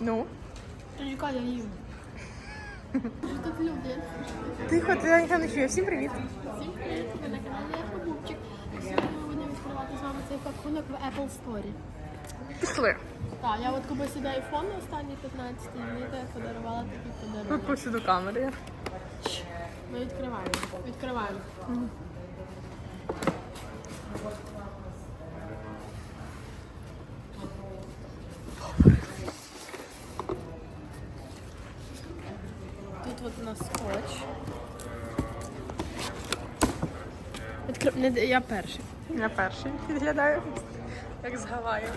Ну, Яка я їм. Що тут люди? тихо, ти ніхто не чує. Всім привіт. Всім привіт, ви на каналі Ехобубчик. Сьогодні ми будемо відкривати з вами цей пакунок в Apple Store. Пішли. Так, я от купила сюди iPhone останній 15 і мені так подарувала такий подарунок. повсюду камери. Ми відкриваємо. Відкриваємо. Тут от у нас скотч. Відкр... Не, я перший. Я перший підглядаю. Як з Гаваю.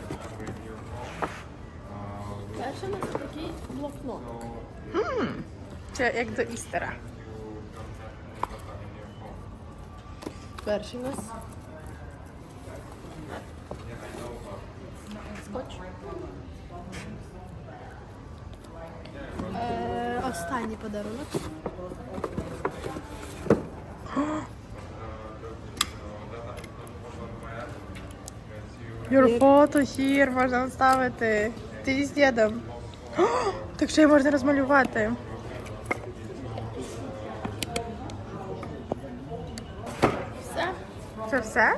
Перший у нас такий блокнот. Це як до Істера. Перший у нас. Скотч. Е, останній подарунок. Your photo here можна ставити. Ти з дідом. Так ще й можна розмалювати. Все. Це все?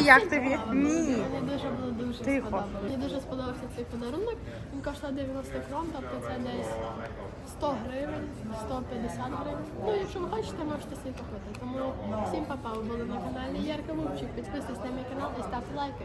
І як тобі? Ні. Мені дуже було дуже Тихо. сподобалось. Мені дуже сподобався цей подарунок. Він коштує 90 крон, тобто це десь 100 гривень, 150 гривень. Ну, якщо ви хочете, можете собі купити. Тому всім папа, ви були на каналі Ярка Вовчик. Підписуйтесь на мій канал і ставте лайки.